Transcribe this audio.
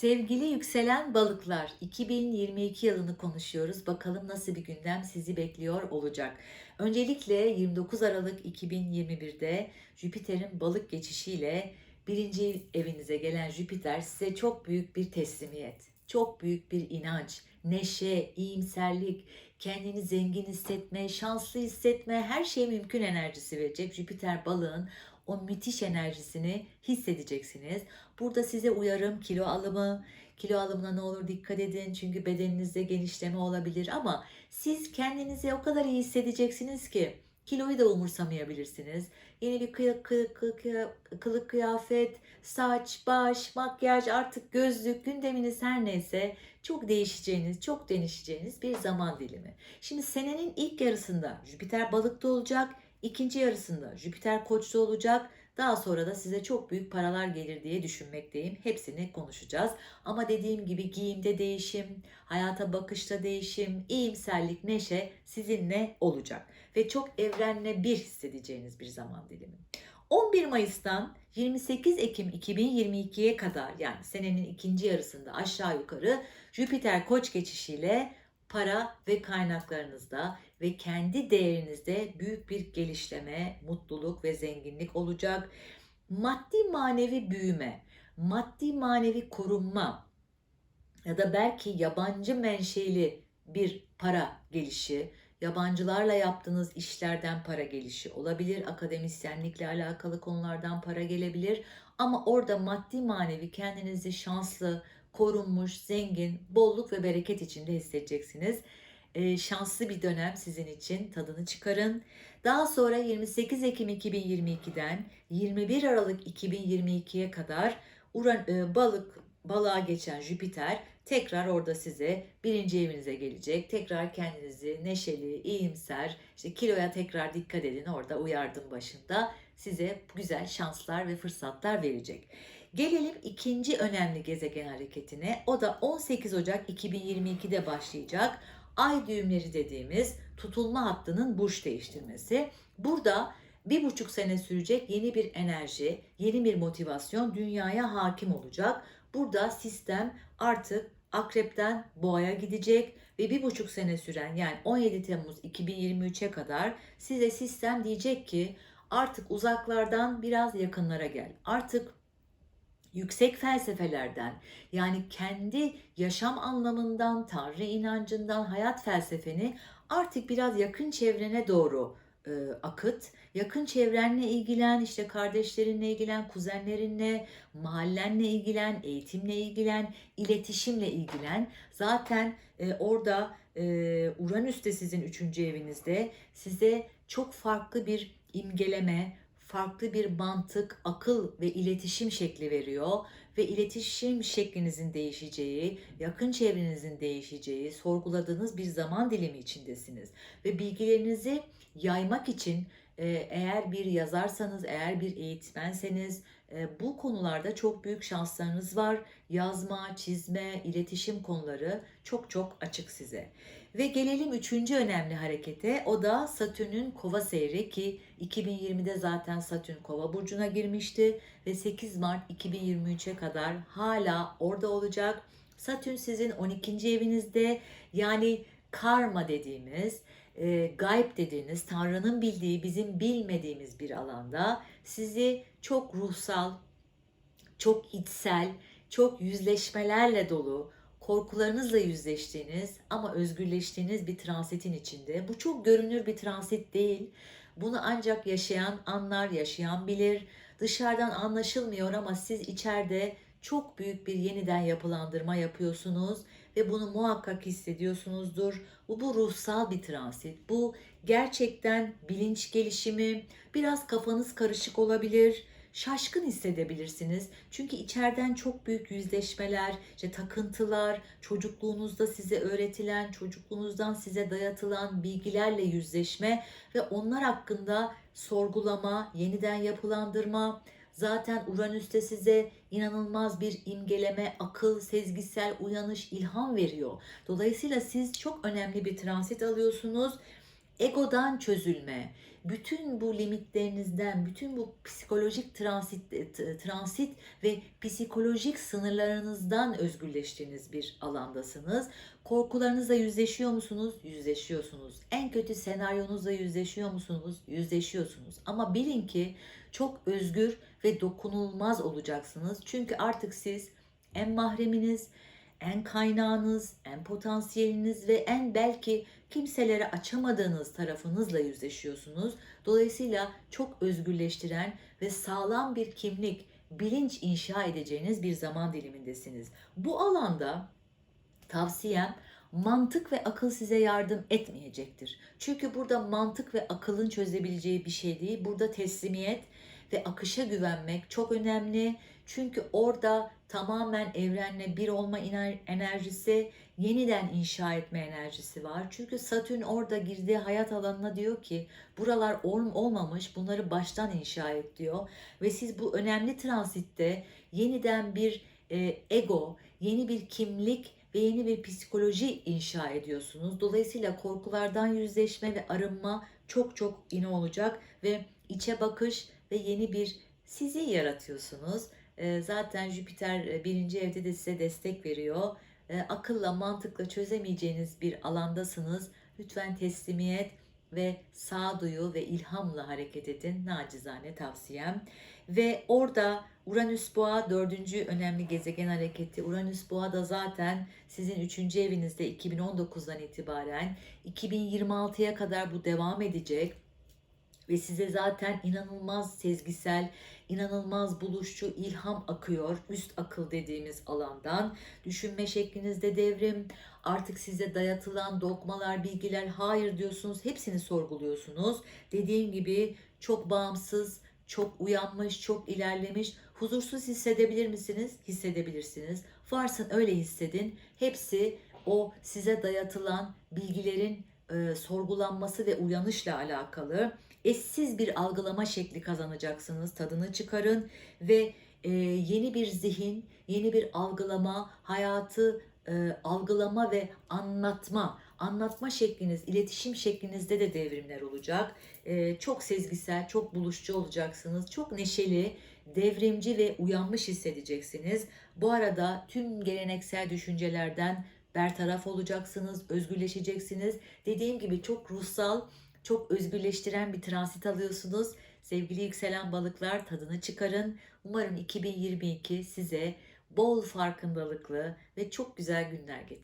Sevgili yükselen balıklar, 2022 yılını konuşuyoruz. Bakalım nasıl bir gündem sizi bekliyor olacak. Öncelikle 29 Aralık 2021'de Jüpiter'in balık geçişiyle birinci evinize gelen Jüpiter size çok büyük bir teslimiyet, çok büyük bir inanç, neşe, iyimserlik, kendini zengin hissetme, şanslı hissetme, her şey mümkün enerjisi verecek. Jüpiter balığın o müthiş enerjisini hissedeceksiniz. Burada size uyarım kilo alımı, kilo alımına ne olur dikkat edin çünkü bedeninizde genişleme olabilir ama siz kendinizi o kadar iyi hissedeceksiniz ki kiloyu da umursamayabilirsiniz. Yeni bir kılık, kılık, kılık, kılık kıyafet, saç, baş, makyaj, artık gözlük, gündeminiz her neyse çok değişeceğiniz, çok değişeceğiniz bir zaman dilimi. Şimdi senenin ilk yarısında Jüpiter balıkta olacak, ikinci yarısında Jüpiter koçta olacak. Daha sonra da size çok büyük paralar gelir diye düşünmekteyim. Hepsini konuşacağız. Ama dediğim gibi giyimde değişim, hayata bakışta değişim, iyimserlik, neşe sizinle olacak. Ve çok evrenle bir hissedeceğiniz bir zaman dilimi. 11 Mayıs'tan 28 Ekim 2022'ye kadar yani senenin ikinci yarısında aşağı yukarı Jüpiter koç geçişiyle para ve kaynaklarınızda ve kendi değerinizde büyük bir gelişleme, mutluluk ve zenginlik olacak. Maddi manevi büyüme, maddi manevi korunma ya da belki yabancı menşeli bir para gelişi, yabancılarla yaptığınız işlerden para gelişi olabilir, akademisyenlikle alakalı konulardan para gelebilir ama orada maddi manevi kendinizi şanslı, korunmuş, zengin, bolluk ve bereket içinde hissedeceksiniz. Ee, şanslı bir dönem sizin için tadını çıkarın. Daha sonra 28 Ekim 2022'den 21 Aralık 2022'ye kadar Uran, e, balık balığa geçen Jüpiter tekrar orada size birinci evinize gelecek. Tekrar kendinizi neşeli, iyimser, işte kiloya tekrar dikkat edin orada uyardım başında. Size güzel şanslar ve fırsatlar verecek. Gelelim ikinci önemli gezegen hareketine. O da 18 Ocak 2022'de başlayacak. Ay düğümleri dediğimiz tutulma hattının burç değiştirmesi. Burada bir buçuk sene sürecek yeni bir enerji, yeni bir motivasyon dünyaya hakim olacak. Burada sistem artık akrepten boğaya gidecek ve bir buçuk sene süren yani 17 Temmuz 2023'e kadar size sistem diyecek ki artık uzaklardan biraz yakınlara gel. Artık yüksek felsefelerden yani kendi yaşam anlamından, tanrı inancından, hayat felsefeni artık biraz yakın çevrene doğru e, akıt. Yakın çevrenle ilgilen, işte kardeşlerinle ilgilen, kuzenlerinle, mahallenle ilgilen, eğitimle ilgilen, iletişimle ilgilen. Zaten e, orada e, Uranüs de sizin üçüncü evinizde size çok farklı bir imgeleme, farklı bir mantık, akıl ve iletişim şekli veriyor ve iletişim şeklinizin değişeceği, yakın çevrenizin değişeceği, sorguladığınız bir zaman dilimi içindesiniz ve bilgilerinizi yaymak için e, eğer bir yazarsanız, eğer bir eğitmenseniz e, bu konularda çok büyük şanslarınız var. Yazma, çizme, iletişim konuları çok çok açık size. Ve gelelim üçüncü önemli harekete. O da Satürn'ün kova seyri ki 2020'de zaten Satürn kova burcuna girmişti ve 8 Mart 2023'e kadar hala orada olacak. Satürn sizin 12. evinizde yani karma dediğimiz, e, gayb dediğiniz, Tanrı'nın bildiği, bizim bilmediğimiz bir alanda sizi çok ruhsal, çok içsel, çok yüzleşmelerle dolu, korkularınızla yüzleştiğiniz ama özgürleştiğiniz bir transitin içinde. Bu çok görünür bir transit değil. Bunu ancak yaşayan anlar, yaşayan bilir. Dışarıdan anlaşılmıyor ama siz içeride çok büyük bir yeniden yapılandırma yapıyorsunuz ve bunu muhakkak hissediyorsunuzdur. Bu, bu ruhsal bir transit. Bu gerçekten bilinç gelişimi. Biraz kafanız karışık olabilir şaşkın hissedebilirsiniz. Çünkü içeriden çok büyük yüzleşmeler, işte takıntılar, çocukluğunuzda size öğretilen, çocukluğunuzdan size dayatılan bilgilerle yüzleşme ve onlar hakkında sorgulama, yeniden yapılandırma, Zaten Uranüs'te size inanılmaz bir imgeleme, akıl, sezgisel uyanış, ilham veriyor. Dolayısıyla siz çok önemli bir transit alıyorsunuz. Egodan çözülme, bütün bu limitlerinizden, bütün bu psikolojik transit, t- transit ve psikolojik sınırlarınızdan özgürleştiğiniz bir alandasınız. Korkularınızla yüzleşiyor musunuz? Yüzleşiyorsunuz. En kötü senaryonuzla yüzleşiyor musunuz? Yüzleşiyorsunuz. Ama bilin ki çok özgür ve dokunulmaz olacaksınız. Çünkü artık siz en mahreminiz, en kaynağınız, en potansiyeliniz ve en belki kimselere açamadığınız tarafınızla yüzleşiyorsunuz. Dolayısıyla çok özgürleştiren ve sağlam bir kimlik, bilinç inşa edeceğiniz bir zaman dilimindesiniz. Bu alanda tavsiyem mantık ve akıl size yardım etmeyecektir. Çünkü burada mantık ve akılın çözebileceği bir şey değil. Burada teslimiyet ve akışa güvenmek çok önemli. Çünkü orada tamamen evrenle bir olma enerjisi, yeniden inşa etme enerjisi var. Çünkü Satürn orada girdiği hayat alanına diyor ki buralar ol- olmamış, bunları baştan inşa et diyor. Ve siz bu önemli transitte yeniden bir e, ego, yeni bir kimlik ve yeni bir psikoloji inşa ediyorsunuz. Dolayısıyla korkulardan yüzleşme ve arınma çok çok yine olacak ve içe bakış ve yeni bir sizi yaratıyorsunuz. Ee, Zaten Jüpiter e, birinci evde de size destek veriyor. Ee, Akılla, mantıkla çözemeyeceğiniz bir alandasınız. Lütfen teslimiyet ve sağduyu ve ilhamla hareket edin. Nacizane tavsiyem. Ve orada Uranüs Boğa dördüncü önemli gezegen hareketi. Uranüs Boğa da zaten sizin üçüncü evinizde 2019'dan itibaren 2026'ya kadar bu devam edecek. Ve size zaten inanılmaz sezgisel, inanılmaz buluşçu ilham akıyor. Üst akıl dediğimiz alandan. Düşünme şeklinizde devrim. Artık size dayatılan dogmalar, bilgiler hayır diyorsunuz. Hepsini sorguluyorsunuz. Dediğim gibi çok bağımsız, çok uyanmış, çok ilerlemiş. Huzursuz hissedebilir misiniz? Hissedebilirsiniz. Varsın öyle hissedin. Hepsi o size dayatılan bilgilerin e, sorgulanması ve uyanışla alakalı eşsiz bir algılama şekli kazanacaksınız. Tadını çıkarın ve e, yeni bir zihin, yeni bir algılama, hayatı e, algılama ve anlatma, anlatma şekliniz, iletişim şeklinizde de devrimler olacak. E, çok sezgisel, çok buluşçu olacaksınız. Çok neşeli, devrimci ve uyanmış hissedeceksiniz. Bu arada tüm geleneksel düşüncelerden bertaraf olacaksınız, özgürleşeceksiniz. Dediğim gibi çok ruhsal, çok özgürleştiren bir transit alıyorsunuz. Sevgili yükselen balıklar tadını çıkarın. Umarım 2022 size bol farkındalıklı ve çok güzel günler getirir.